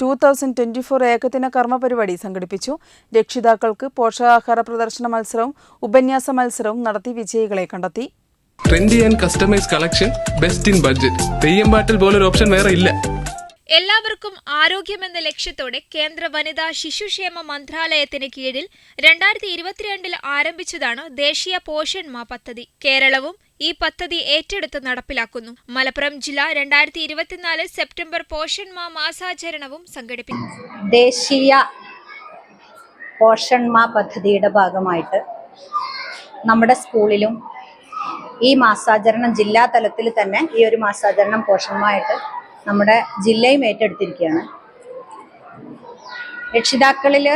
Two thousand twenty four ഏകദിന കർമ്മ പരിപാടി സംഘടിപ്പിച്ചു. രക്ഷിതാക്കൾക്ക് പോഷകാഹാര പ്രദർശന മത്സരവും ഉപന്യാസ മത്സരവും നടത്തി വിജയികളെ കണ്ടെത്തി. Trendy and customise collection best in budget Theyyam പാട്ടിൽ പോലൊരു ഓപ്ഷൻ വേറെ ഇല്ല. എല്ലാവർക്കും ആരോഗ്യമെന്ന ലക്ഷ്യത്തോടെ കേന്ദ്ര വനിതാ ശിശുക്ഷേമ മന്ത്രാലയത്തിന് കീഴിൽ രണ്ടായിരത്തി ഇരുപത്തിരണ്ടിൽ ആരംഭിച്ചതാണ് ദേശീയ പോഷൺ മാ പദ്ധതി. കേരളവും ഈ പദ്ധതി ഏറ്റെടുത്ത് നടപ്പിലാക്കുന്നു. മലപ്പുറം ജില്ല രണ്ടായിരത്തി ഇരുപത്തിനാല് സെപ്റ്റംബർ പോഷൺ മാ മാസാചരണവും സംഘടിപ്പിക്കും. ദേശീയ പോഷൺ മാ പദ്ധതിയുടെ ഭാഗമായിട്ട് നമ്മുടെ സ്കൂളിലും ഈ മാസാചരണം ജില്ലാ തലത്തിൽ തന്നെ ഈ ഒരു മാസാചരണം പോഷണമായിട്ട് നമ്മുടെ ജില്ലയും ഏറ്റെടുത്തിരിക്കുകയാണ്. രക്ഷിതാക്കളിൽ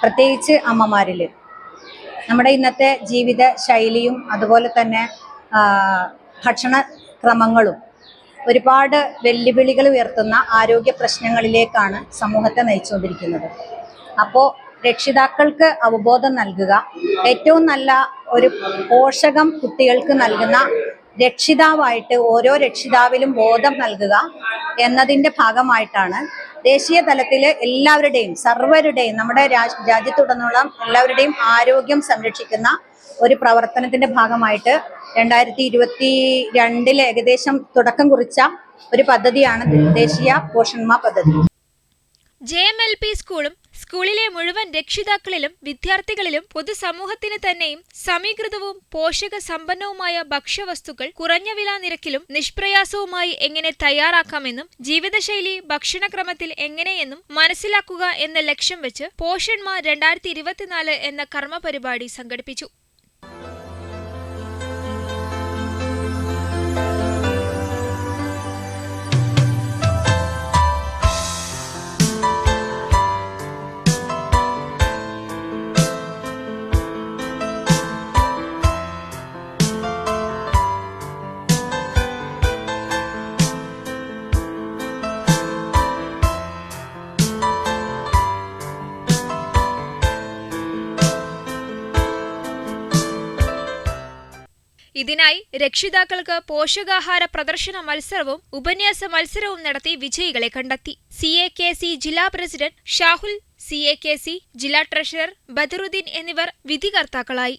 പ്രത്യേകിച്ച് അമ്മമാരിൽ നമ്മുടെ ഇന്നത്തെ ജീവിത ശൈലിയും അതുപോലെ തന്നെ ആ, ഭക്ഷണ ക്രമങ്ങളും ഒരുപാട് വെല്ലുവിളികൾ ഉയർത്തുന്ന ആരോഗ്യ പ്രശ്നങ്ങളിലേക്കാണ് സമൂഹത്തെ നയിച്ചുകൊണ്ടിരിക്കുന്നത്. അപ്പോൾ രക്ഷിതാക്കൾക്ക് അവബോധം നൽകുക ഏറ്റവും നല്ല ഒരു പോഷകം കുട്ടികൾക്ക് നൽകുന്ന രക്ഷിതാവായിട്ട് ഓരോ രക്ഷിതാവിലും ബോധം നൽകുക എന്നതിന്റെ ഭാഗമായിട്ടാണ് ദേശീയ തലത്തിൽ എല്ലാവരുടെയും സർവരുടെയും നമ്മുടെ രാജ് രാജ്യത്തുടനീളം എല്ലാവരുടെയും ആരോഗ്യം സംരക്ഷിക്കുന്ന ഒരു പ്രവർത്തനത്തിന്റെ ഭാഗമായിട്ട് രണ്ടായിരത്തി ഇരുപത്തി രണ്ടിൽ ഏകദേശം തുടക്കം കുറിച്ച ഒരു പദ്ധതിയാണ് ദേശീയ പോഷൺമാ പദ്ധതി. ജെ എം എൽ പി സ്കൂളും സ്കൂളിലെ മുഴുവൻ രക്ഷിതാക്കളിലും വിദ്യാർത്ഥികളിലും പൊതുസമൂഹത്തിന് തന്നെയും സമീകൃതവും പോഷക സമ്പന്നവുമായ ഭക്ഷ്യവസ്തുക്കൾ കുറഞ്ഞ വില നിരക്കിലും നിഷ്പ്രയാസവുമായി എങ്ങനെ തയ്യാറാക്കാമെന്നും ജീവിതശൈലി ഭക്ഷണക്രമത്തിൽ എങ്ങനെയെന്നും മനസ്സിലാക്കുക എന്ന ലക്ഷ്യം വെച്ച് പോഷന്മാർ രണ്ടായിരത്തി ഇരുപത്തിനാല് എന്ന കർമ്മ പരിപാടി സംഘടിപ്പിച്ചു. ഇതിനായി രക്ഷിതാക്കൾക്ക് പോഷകാഹാര പ്രദർശന മത്സരവും ഉപന്യാസ മത്സരവും നടത്തി വിജയികളെ കണ്ടെത്തി. സി എ കെ സി ജില്ലാ president Shahul C A K C ജില്ലാ ട്രഷറർ ബദറുദ്ദീൻ എന്നിവർ വിധികർത്താക്കളായി.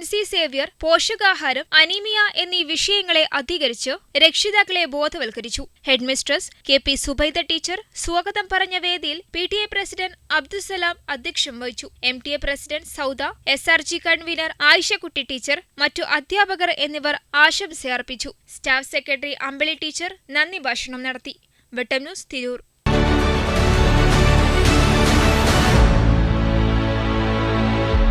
പ്രിൻസി സേവ്യർ പോഷകാഹാരം അനീമിയ എന്നീ വിഷയങ്ങളെ അധികരിച്ച് രക്ഷിതാക്കളെ ബോധവൽക്കരിച്ചു. Headmistress K P Subaida teacher സ്വാഗതം പറഞ്ഞ വേദിയിൽ P T A president Abdussalam അധ്യക്ഷം വഹിച്ചു. M T A president Sauda S R G convener Ayishakutty teacher മറ്റു അധ്യാപകർ എന്നിവർ ആശംസ അർപ്പിച്ചു സ്റ്റാഫ് സെക്രട്ടറി അമ്പിളി ടീച്ചർ നന്ദി ഭാഷണം നടത്തി. വെട്ടം ന്യൂസ് തിരൂർ.